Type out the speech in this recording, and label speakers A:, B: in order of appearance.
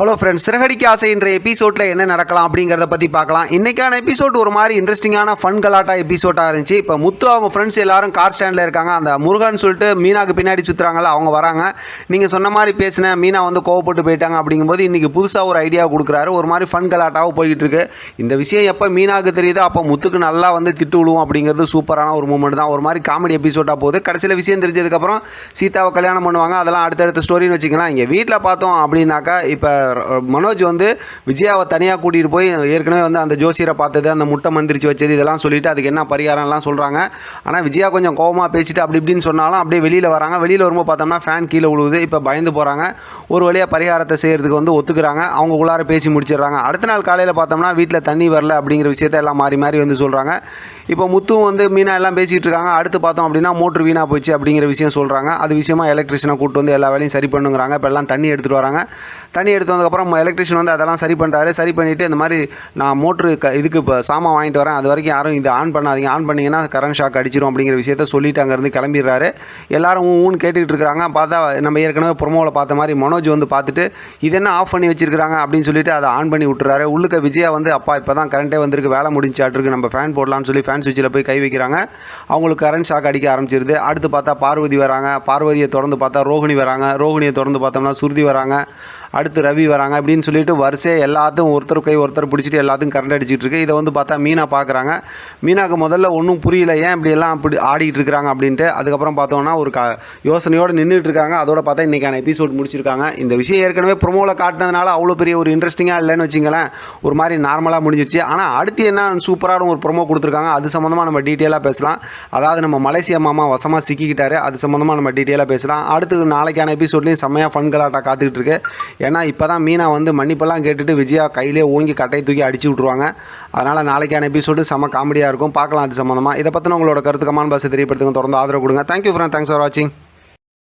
A: Hello friends சிறகடிக்கு ஆசை என்ற எபிசோடில் என்ன நடக்கலாம் அப்படிங்கிறத பற்றி பார்க்கலாம். இன்றைக்கான எபிசோட் ஒரு மாதிரி இன்ட்ரெஸ்டிங்கான ஃபன் கலாட்டா எபிசோடாக இருந்துச்சு. இப்போ முத்து அவங்க ஃப்ரெண்ட்ஸ் எல்லாரும் கார் ஸ்டாண்டில் இருக்காங்க. அந்த முருகன் சொல்லிட்டு மீனாக்கு பின்னாடி சுற்றுறாங்கல்ல அவங்க வராங்க. நீங்கள் சொன்ன மாதிரி பேசின மீனா வந்து கோவப்பட்டு போயிட்டாங்க அப்படிங்கும்போது இன்றைக்கி புதுசாக ஒரு ஐடியா கொடுக்குறாரு. ஒரு மாதிரி ஃபன் கலாட்டாவும் போய்கிட்டு இருக்கு இந்த விஷயம் எப்போ மீனாக்கு தெரியுதோ அப்போ முத்துக்கு நல்லா வந்து திட்டு விழுவும் அப்படிங்கிறது சூப்பரான ஒரு மூமெண்ட் தான். ஒரு மாதிரி காமெடி எபிசோடாக போகுது. கடைசியில் விஷயம் தெரிஞ்சதுக்கப்புறம் சீதாவை கல்யாணம் பண்ணுவாங்க. அதெல்லாம் அடுத்தடுத்த ஸ்டோரின்னு வச்சுக்கலாம். இங்கே வீட்டில் பார்த்தோம் அப்படின்னாக்கா இப்போ மனோஜ் வந்து விஜயாவை தனியாக கூட்டிகிட்டு போய் ஏற்கனவே வந்து அந்த ஜோசியரை பார்த்தது அந்த முட்டை மந்திரிச்சு வச்சது இதெல்லாம் சொல்லிவிட்டு அதுக்கு என்ன பரிகாரம்லாம் சொல்கிறாங்க ஆனால் விஜயா கொஞ்சம் கோவமாக பேசிட்டு அப்படி இப்படின்னு சொன்னாலும் அப்படியே வெளியில் வராங்க. வெளியில் வரும்போது பார்த்தோம்னா ஃபேன் கீழே விழுவுது இப்போ பயந்து போகிறாங்க ஒரு வழியாக பரிகாரத்தை செய்கிறதுக்கு வந்து ஒத்துக்கிறாங்க. அவங்க உள்ளார பேசி முடிச்சிடுறாங்க. அடுத்த நாள் காலையில் பார்த்தோம்னா வீட்டில் தண்ணி வரல அப்படிங்கிற விஷயத்த எல்லாம் மாறி மாறி வந்து சொல்கிறாங்க இப்போ முத்துவும் வந்து மீனா எல்லாம் பேசிகிட்டு இருக்காங்க. அடுத்து பார்த்தோம் அப்படின்னா மோட்ரு வீணாக போச்சு அப்படிங்கிற விஷயம் சொல்கிறாங்க அது விஷயமா எலக்ட்ரிஷனை கூப்பிட்டு வந்து எல்லா வேலையும் சரி பண்ணுங்கிறாங்க. இப்போ எல்லாம் தண்ணி எடுத்துகிட்டு வராங்க. தண்ணி எடுத்து வந்ததுக்கப்புறம் எலக்ட்ரிஷியன் வந்து அதெல்லாம் சரி பண்ணுறாரு சரி பண்ணிவிட்டு இந்த மாதிரி நான் மோட்ரு க இதுக்கு இப்போ சாமான் வாங்கிட்டு வரேன். அது வரைக்கும் யாரும் இது ஆன் பண்ணாதீங்க. ஆன் பண்ணிங்கன்னா கரண்ட் ஷாக் அடிச்சிடும் அப்படிங்கிற விஷயத்த சொல்லிட்டு அங்கேருந்து கிளம்பிடுறாரு. எல்லாரும் ஊன்னு கேட்டுக்கிட்டு இருக்கிறாங்க பார்த்தா நம்ம ஏற்கனவே ப்ரொமோவில் பார்த்த மாதிரி மனோஜ் வந்து பார்த்துட்டு இது என்ன ஆஃப் பண்ணி வச்சிருக்கிறாங்க? அப்படின்னு சொல்லிட்டு அதை ஆன் பண்ணி விட்டுறாரு. உள்ளுக்க விஜயா வந்து அப்பா இப்போ தான் கரண்ட்டே வந்திருக்கு. வேலை முடிஞ்சாட்டிருக்கு. நம்ம ஃபேன் போடலாம்னு சொல்லி ஃபேன் சுவிட்சில் போய் கை வைக்கிறாங்க. அவங்களுக்கு கரண்ட் ஷாக் அடிக்க ஆரம்பிச்சிருது. அடுத்து பார்த்தா பார்வதி வராங்க. பார்வதியை திறந்து பார்த்தா ரோஹிணி வராங்க. ரோஹிணியை திறந்து பார்த்தோம்னா சுருதி வராங்க. அடுத்து ரவி வராங்க அப்படின்னு சொல்லிட்டு வரிசையாக எல்லாத்தையும் ஒருத்தர் கை ஒருத்தர் பிடிச்சிட்டு எல்லாத்தையும் கரண்ட் அடிச்சிட்டு இருக்கு. இதை வந்து பார்த்தா மீனா பார்க்குறாங்க. மீனாக்கு முதல்ல ஒன்றும் புரியல ஏன் இப்படி எல்லாம் அப்படி ஆடிட்டு இருக்கிறாங்க அப்படின்ட்டு. அதுக்கப்புறம் பார்த்தோம்னா ஒரு க யோசனையோடு நின்றுட்டு இருக்காங்க. அதோட பார்த்தா இன்றைக்கான எபிசோட் முடிச்சிருக்காங்க. இந்த விஷயம் ஏற்கனவே ப்ரொமோவில் காட்டினதுனால அவ்வளோ பெரிய ஒரு இன்ட்ரெஸ்டிங்காக இல்லைன்னு வச்சிங்களேன். ஒரு மாதிரி நார்மலாக முடிஞ்சிச்சு. ஆனால் அடுத்து என்ன சூப்பரான ஒரு ப்ரொமோ கொடுத்துருக்காங்க அது சம்மந்தமாக நம்ம டீட்டெயிலாக பேசலாம். அதாவது நம்ம மலேசியா மாமா வசமாக சிக்கிக்கிட்டாரு அது சம்மந்தமாக நம்ம டீட்டெயிலாக பேசலாம். அடுத்து நாளைக்கான எபிசோட்லேயும் செம்மையாக ஃபன் கலாட்டாக காத்துக்கிட்டு இருக்கு. ஏன்னா இப்போ தான் மீனா வந்து மன்னிப்பெல்லாம் கேட்டுட்டு விஜயா கையிலே ஓங்கி கட்டையை தூக்கி அடிச்சு விட்ருவாங்க அதனால் நாளைக்கான எபிசோடு செம்ம காமெடியாக இருக்கும். பார்க்கலாம் அது சம்மந்தமாக இதை பற்றின உங்களோட கருத்து கமான் பாஸ் தெரியப்படுத்துங்க. தொடர்ந்து ஆதரவு கொடுங்க. தேங்க்யூ ஃப்ரெண்ட் தேங்க்ஸ் ஃபார் வாட்சிங்